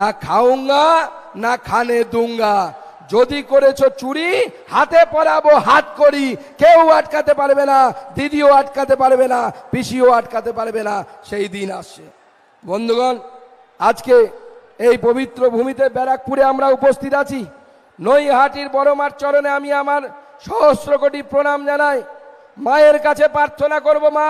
না খাউঙ্গা না খানে দুঙ্গা। যদি করেছ চুরি, হাতে পরাবো, হাত করি। কেউ আটকাতে পারবে না, দিদিও আটকাতে পারবে না, পিসিও আটকাতে পারবে না, সেই দিন আসছে। বন্ধুগণ, আজকে এই পবিত্র ভূমিতে ব্যারাকপুরে আমরা উপস্থিত আছি। নৈহাটির বড় মাঠ চরণে আমি আমার সহস্র কোটি প্রণাম জানাই। মায়ের কাছে প্রার্থনা করব মা,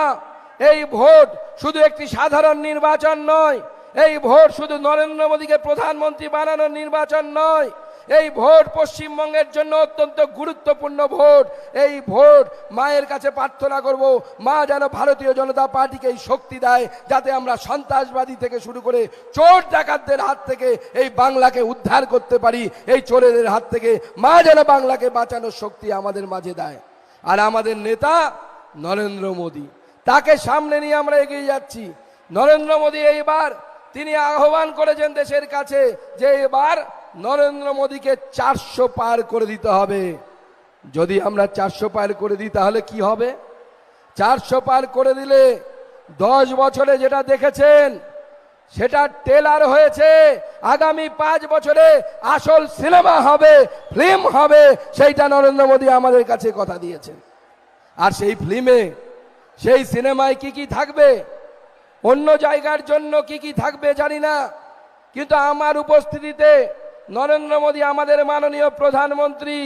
এই ভোট শুধু একটি সাধারণ নির্বাচন নয় এই ভোট শুধু নরেন্দ্র মোদীকে প্রধানমন্ত্রী বানানোর নির্বাচন নয়, এই ভোট পশ্চিমবঙ্গের জন্য অত্যন্ত গুরুত্বপূর্ণ ভোট। এই ভোট মায়ের কাছে প্রার্থনা করব, মা যেন ভারতীয় জনতা পার্টিকে এই শক্তি দেয়, যাতে আমরা সন্ত্রাসবাদী থেকে শুরু করে চোর ডাকাতদের হাত থেকে এই বাংলাকে উদ্ধার করতে পারি, এই চোরেদের হাত থেকে মা যেন বাংলাকে বাঁচানোর শক্তি আমাদের মাঝে দেয়। আর আমাদের নেতা নরেন্দ্র মোদী, তাকে সামনে নিয়ে আমরা এগিয়ে যাচ্ছি। নরেন্দ্র মোদী এইবার তিনি আহ্বান করেছেন দেশের কাছে যে এবার নরেন্দ্র মোদীকে চারশো পার করে দিতে হবে। যদি আমরা চারশো পার করে দিই, তাহলে কি হবে? চারশো পার করে দিলে দশ বছরে যেটা দেখেছেন, সেটা টেলার হয়েছে। আগামী পাঁচ বছরে আসল সিনেমা হবে, ফিল্ম হবে, সেইটা নরেন্দ্র মোদী আমাদের কাছে কথা দিয়েছেন। আর সেই ফিল্মে, সেই সিনেমায় কি কি থাকবে? অন্য জায়গার জন্য কি কি থাকবে জানি না, কিন্তু আমার উপস্থিতিতে নরেন্দ্র মোদী আমাদের মাননীয় প্রধানমন্ত্রী,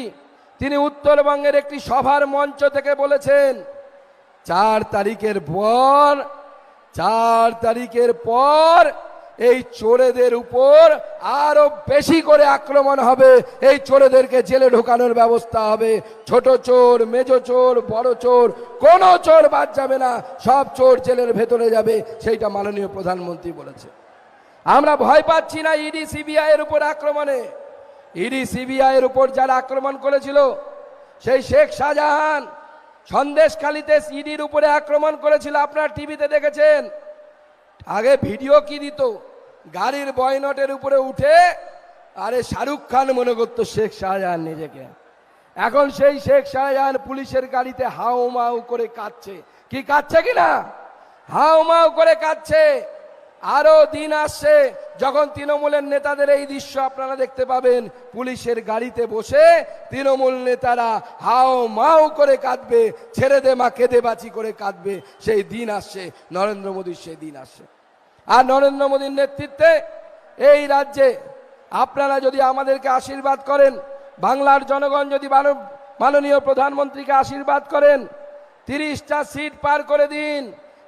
তিনি উত্তরবঙ্গের একটি সভার মঞ্চ থেকে বলেছেন, চার তারিখের পর, চার তারিখের পর এই চোরেদের উপর আরও বেশি করে আক্রমণ হবে। এই চোরেদেরকে জেলে ঢোকানোর ব্যবস্থা হবে। ছোট চোর, মেজ চোর, বড় চোর, কোনো চোর বাদ যাবে না। সব চোর জেলের ভেতরে যাবে, সেইটা মাননীয় প্রধানমন্ত্রী বলেছে। আমরা ভয় পাচ্ছি না ইডি, সিবিআই এর উপর আক্রমণে। ইডি, সিবিআই এর উপর যারা আক্রমণ করেছিল, সেই শেখ শাহজাহান সন্দেশখালিতে ইডির উপরে আক্রমণ করেছিল। আপনার টিভিতে দেখেছেন। আগে ভিডিও কি দিত? গাড়ির বয়নটের উপরে উঠে আরে শাহরুখ খান মনে করতো শেখ শাহজাহান নিজেকে। এখন সেই শেখ শাহজাহান পুলিশের গাড়িতে হাউ মাউ করে কাঁদছে। কি কাঁদছে কিনা হাউ মাউ করে কাঁদছে। আরও দিন আসছে, যখন তৃণমূলের নেতাদের এই দৃশ্য আপনারা দেখতে পাবেন, পুলিশের গাড়িতে বসে তৃণমূল নেতারা হাও মাও করে কাঁদবে, ছেড়ে দে মা কেঁদে বাঁচি করে কাঁদবে, সেই দিন আসছে, নরেন্দ্র মোদীর সেই দিন আসছে। আর নরেন্দ্র মোদীর নেতৃত্বে এই রাজ্যে আপনারা যদি আমাদেরকে আশীর্বাদ করেন, বাংলার জনগণ যদি মাননীয় প্রধানমন্ত্রীকে আশীর্বাদ করেন, তিরিশটা সিট পার করে দিন।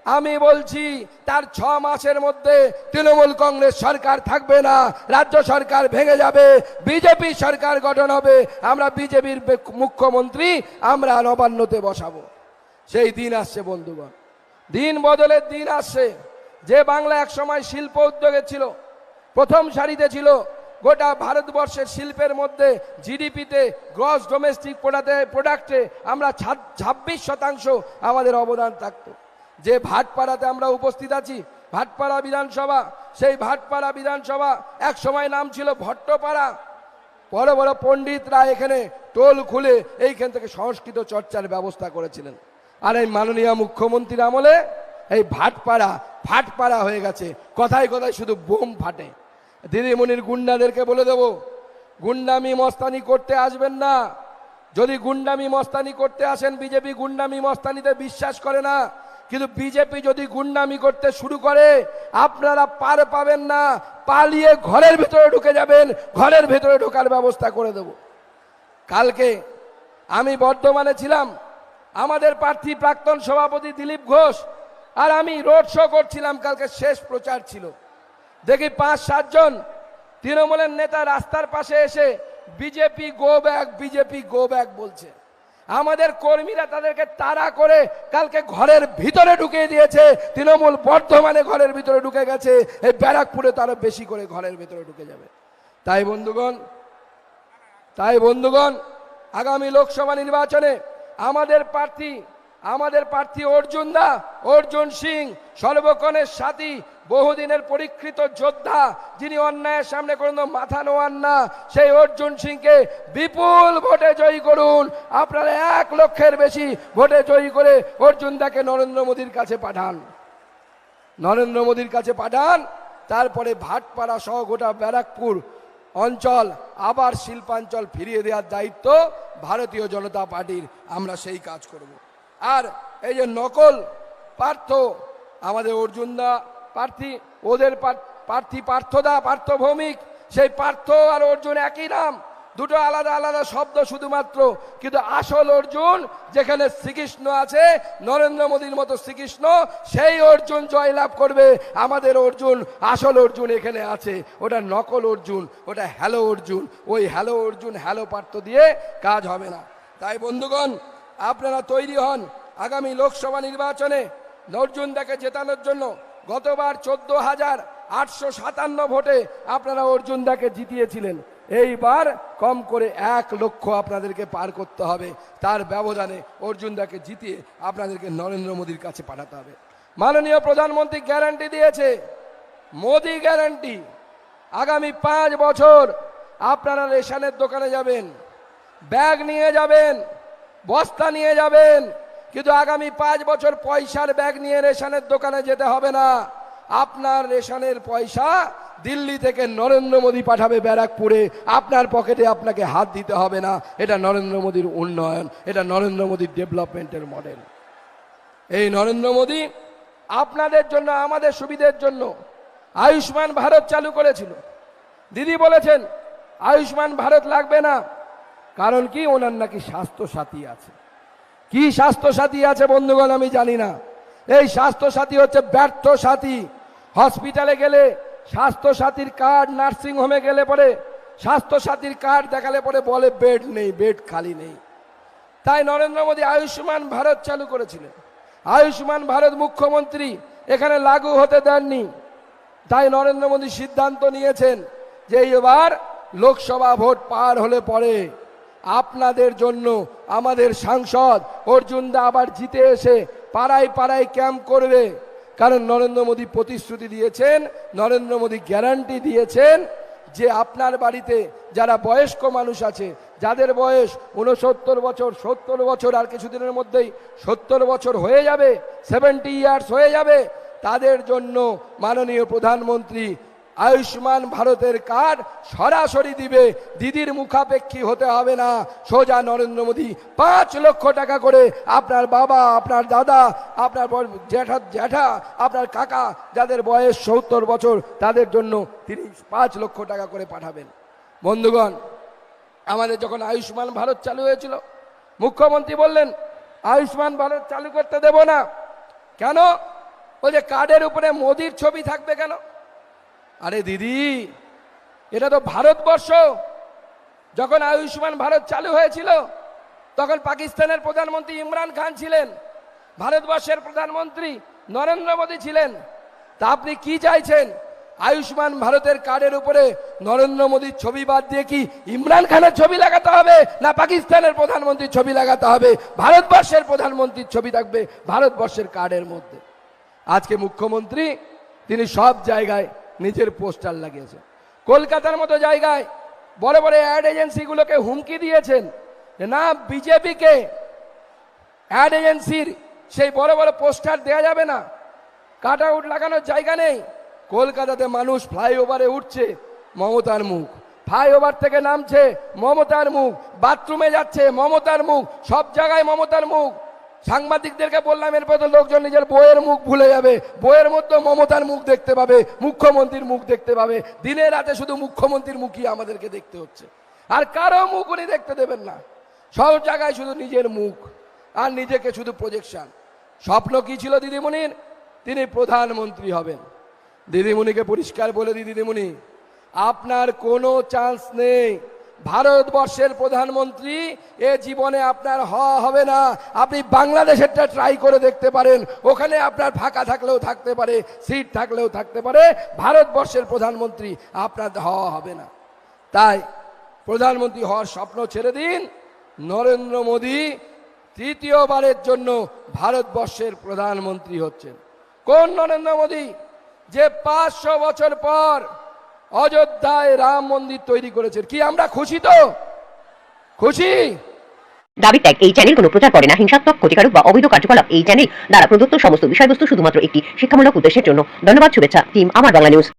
আমি বলছি, তার ছ মাসের মধ্যে তৃণমূল কংগ্রেস সরকার থাকবে না, রাজ্য সরকার ভেঙে যাবে, বিজেপি সরকার গঠন হবে, আমরা বিজেপির মুখ্যমন্ত্রী, আমরা নবান্নতে বসাবো। সেই দিন আসছে, বন্ধুগণ। দিন বদলের দিন আসছে। যে বাংলা একসময় শিল্প উদ্যোগে ছিল, প্রথম সারিতে ছিল গোটা ভারতবর্ষের শিল্পের মধ্যে জিডিপিতে, গ্রস ডোমেস্টিক প্রোডাক্টে প্রোডাক্টে আমরা ছাব্বিশ শতাংশ আমাদের অবদান থাকতো। যে ভাটপাড়াতে আমরা উপস্থিত আছি, ভাটপাড়া বিধানসভা, সেই ভাটপাড়া বিধানসভা এক সময় নাম ছিল ভট্টপাড়া। বড় বড় পণ্ডিতরা এখানে টোল খুলে এইখান থেকে সংস্কৃত চর্চার ব্যবস্থা করেছিলেন। আর এই মাননীয় মুখ্যমন্ত্রীর আমলে এই ভাটপাড়া ফাটপাড়া হয়ে গেছে। কথায় কথায় শুধু বোম ফাটে। দিদিমণির গুন্ডাদেরকে বলে দেব, গুন্ডামি মস্তানি করতে আসবেন না। যদি গুন্ডামি মস্তানি করতে আসেন, বিজেপি গুন্ডামি মস্তানিতে বিশ্বাস করে না। কিন্তু বিজেপি যদি গুন্ডামি করতে শুরু করে, আপনারা পার পাবেন না। পালিয়ে ঘরের ভেতরে ঢুকে যাবেন। ঘরের ভেতরে ঢোকার ব্যবস্থা করে দেব। কালকে আমি বর্ধমানে ছিলাম। আমাদের প্রার্থী প্রাক্তন সভাপতি দিলীপ ঘোষ আর আমি রোড শো করছিলাম, কালকে শেষ প্রচার ছিল। দেখি পাঁচ সাতজন তৃণমূলের নেতা রাস্তার পাশে এসে BJP go back BJP go back বলছে। আমাদের কর্মীরা তাদেরকে তাড়া করে কালকে ঘরের ভিতরে ঢুকিয়ে দিয়েছে। তৃণমূল বর্ধমানে ঘরের ভিতরে ঢুকে গেছে। এই ব্যারাকপুরে তারা বেশি করে ঘরের ভিতরে ঢুকে যাবে। তাই বন্ধুগণ তাই বন্ধুগণ, আগামী লোকসভা নির্বাচনে আমাদের প্রার্থী আমাদের প্রার্থী অর্জুন দা, অর্জুন সিং সর্বক্ষণের সাথী, বহুদিনের পরীক্ষিত যোদ্ধা, যিনি অন্যায়ের সামনে কোনো মাথা নোয়ান না, সেই অর্জুন সিংকে বিপুল ভোটে জয়ী করুন। আপনারা এক লক্ষের বেশি ভোটে জয়ী করে অর্জুন দাকে নরেন্দ্র মোদীর কাছে পাঠান। নরেন্দ্র মোদীর কাছে পাঠান, তারপরে ভাটপাড়া সহ গোটা ব্যারাকপুর অঞ্চল, আবার শিল্পাঞ্চল ফিরিয়ে দেওয়ার দায়িত্ব ভারতীয় জনতা পার্টির। আমরা সেই কাজ করব। আর এই যে নকল পার্থ, আমাদের অর্জুনদা প্রার্থী ওদের পার- প্রার্থী পার্থদা পার্থ ভৌমিক, সেই পার্থ আর অর্জুন একই নাম। দুটো আলাদা আলাদা শব্দ শুধুমাত্র, কিন্তু আসল অর্জুন যেখানে শ্রীকৃষ্ণ আছে, নরেন্দ্র মোদীর মতো শ্রীকৃষ্ণ, সেই অর্জুন জয়লাভ করবে। আমাদের অর্জুন, আসল অর্জুন এখানে আছে। ওটা নকল অর্জুন, ওটা হ্যালো অর্জুন। ওই হ্যালো অর্জুন, হ্যালো পার্থ দিয়ে কাজ হবে না। তাই বন্ধুগণ আপনারা তৈরি হন আগামী লোকসভা নির্বাচনে। অর্জুনদাকে জেতানোর জন্য গতবার চোদ্দ হাজার আটশো সাতান্ন ভোটে আপনারা অর্জুনদাকে জিতিয়েছিলেন। এইবার কম করে এক লক্ষ আপনাদেরকে পার করতে হবে। তার ব্যবধানে অর্জুনদাকে জিতিয়ে আপনাদেরকে নরেন্দ্র মোদীর কাছে পাঠাতে হবে। মাননীয় প্রধানমন্ত্রী গ্যারান্টি দিয়েছে। মোদি গ্যারান্টি। আগামী পাঁচ বছর আপনারা রেশনের দোকানে যাবেন, ব্যাগ নিয়ে যাবেন বস্তা নিয়ে যাবেন। কিন্তু আগামী পাঁচ বছর পয়সার ব্যাগ নিয়ে রেশনের দোকানে যেতে হবে না। আপনার রেশনের পয়সা দিল্লি থেকে নরেন্দ্র মোদী পাঠাবে ব্যারাকপুরে। আপনার পকেটে আপনাকে হাত দিতে হবে না। এটা নরেন্দ্র মোদীর উন্নয়ন। এটা নরেন্দ্র মোদীর ডেভেলপমেন্টের মডেল। এই নরেন্দ্র মোদী আপনাদের জন্য, আমাদের সুবিধের জন্য আয়ুষ্মান ভারত চালু করেছিল। দিদি বলেছেন, আয়ুষ্মান ভারত লাগবে না। কারণ কি? ওনার নাকি স্বাস্থ্য সাথী আছে। কি স্বাস্থ্য সাথী আছে বন্ধুগণ, আমি জানি না। এই স্বাস্থ্য সাথী হচ্ছে ব্যর্থ সাথী। হসপিটালে গেলে স্বাস্থ্য সাথীর কার্ড, নার্সিং হোমে গেলে পরে স্বাস্থ্য সাথীর কার্ড দেখালে পরে বলে, বেড নেই, বেড খালি নেই। তাই নরেন্দ্র মোদী আয়ুষ্মান ভারত চালু করেছিলেন। আয়ুষ্মান ভারত মুখ্যমন্ত্রী এখানে লাগু হতে দেননি। তাই নরেন্দ্র মোদী সিদ্ধান্ত নিয়েছেন যে এবার লোকসভা ভোট পার হলে পরে আপনাদের জন্য আমাদের সাংসদ অর্জুন দা আবার জিতে এসে পাড়ায় পাড়ায় ক্যাম্প করবে। কারণ নরেন্দ্র মোদী প্রতিশ্রুতি দিয়েছেন, নরেন্দ্র মোদী গ্যারান্টি দিয়েছেন যে আপনার বাড়িতে যারা বয়স্ক মানুষ আছে, যাদের বয়স উনসত্তর বছর, সত্তর বছর আর কিছুদিনের মধ্যেই সত্তর বছর হয়ে যাবে সেভেন্টি ইয়ার্স হয়ে যাবে, তাদের জন্য মাননীয় প্রধানমন্ত্রী আয়ুষ্মান ভারতের কার্ড সরাসরি দিবে। দিদির মুখাপেক্ষী হতে হবে না। সোজা নরেন্দ্র মোদী, পাঁচ লক্ষ টাকা করে আপনার বাবা, আপনার দাদা, আপনার জ্যাঠা জ্যাঠা, আপনার কাকা, যাদের বয়স সত্তর বছর, তাদের জন্য তিনি পাঁচ লক্ষ টাকা করে পাঠাবেন। বন্ধুগণ, আমাদের যখন আয়ুষ্মান ভারত চালু হয়েছিল, মুখ্যমন্ত্রী বললেন, আয়ুষ্মান ভারত চালু করতে দেব না। কেন? ওই যে কার্ডের উপরে মোদির ছবি থাকবে কেন? আরে দিদি, এটা তো ভারতবর্ষ। যখন আয়ুষ্মান ভারত চালু হয়েছিল, তখন পাকিস্তানের প্রধানমন্ত্রী ইমরান খান ছিলেন, ভারতবর্ষের প্রধানমন্ত্রী নরেন্দ্র মোদী ছিলেন। তা আপনি কি চাইছেন? আয়ুষ্মান ভারতের কার্ডের উপরে নরেন্দ্র মোদীর ছবি বাদ দিয়ে কি ইমরান খানের ছবি লাগাতে হবে, না পাকিস্তানের প্রধানমন্ত্রীর ছবি লাগাতে হবে? ভারতবর্ষের প্রধানমন্ত্রীর ছবি থাকবে ভারতবর্ষের কার্ডের মধ্যে। আজকে মুখ্যমন্ত্রী, তিনি সব জায়গায় নিজের পোস্টার লাগিয়েছে। কলকাতার মতো জায়গায় বড় বড় অ্যাড এজেন্সিগুলোকে হুমকি দিয়েছেন না বিজেপিকে অ্যাড এজেন্সির সেই বড় বড় পোস্টার দেওয়া যাবে না। কাট আউট লাগানোর জায়গা নেই। কলকাতাতে মানুষ ফ্লাইওভারে উঠছে মমতার মুখ। ফ্লাইওভার থেকে নামছে মমতার মুখ। বাথরুমে যাচ্ছে মমতার মুখ। সব জায়গায় মমতার মুখ। সাংবাদিকদেরকে বললাম, এরপর তো লোকজন নিজের বইয়ের মুখ ভুলে যাবে। বইয়ের মধ্যে মমতার মুখ দেখতে পাবে, মুখ্যমন্ত্রীর মুখ দেখতে পাবে। দিনে রাতে শুধু মুখ্যমন্ত্রীর মুখই আমাদেরকে দেখতে হচ্ছে। আর কারও মুখ উনি দেখতে দেবেন না। সব জায়গায় শুধু নিজের মুখ, আর নিজেকে শুধু প্রজেকশন স্বপ্ন কি ছিল দিদিমণির? তিনি প্রধানমন্ত্রী হবেন। দিদিমণিকে পরিষ্কার বলে দিই, দিদিমণি, আপনার কোনো চান্স নেই। ভারতবর্ষের প্রধানমন্ত্রী, এ জীবনে আপনার হওয়া হবে না। আপনি বাংলাদেশেরটা ট্রাই করে দেখতে পারেন। ওখানে আপনার ফাঁকা থাকলেও থাকতে পারে সিট থাকলেও থাকতে পারে। ভারতবর্ষের প্রধানমন্ত্রী আপনার হওয়া হবে না। তাই প্রধানমন্ত্রী হওয়ার স্বপ্ন ছেড়ে দিন। নরেন্দ্র মোদী তৃতীয়বারের জন্য ভারতবর্ষের প্রধানমন্ত্রী হচ্ছেন। কোন নরেন্দ্র মোদী? যে পাঁচশো বছর পর অযোধ্যায় রাম মন্দির তৈরি করেছেন। কি আমরা খুশি তো? খুশি? দাবি ত্যাগ, এই চ্যানেল কোনো প্রচার করে না। হিংসাত্মক, ক্ষতিকারক বা অবৈধ কার্যকলাপ, এই চ্যানেল দ্বারা প্রদত্ত সমস্ত বিষয়বস্তু শুধুমাত্র একটি শিক্ষামূলক উদ্দেশ্যের জন্য। ধন্যবাদ, শুভেচ্ছা টিম আমার বাংলা নিউজ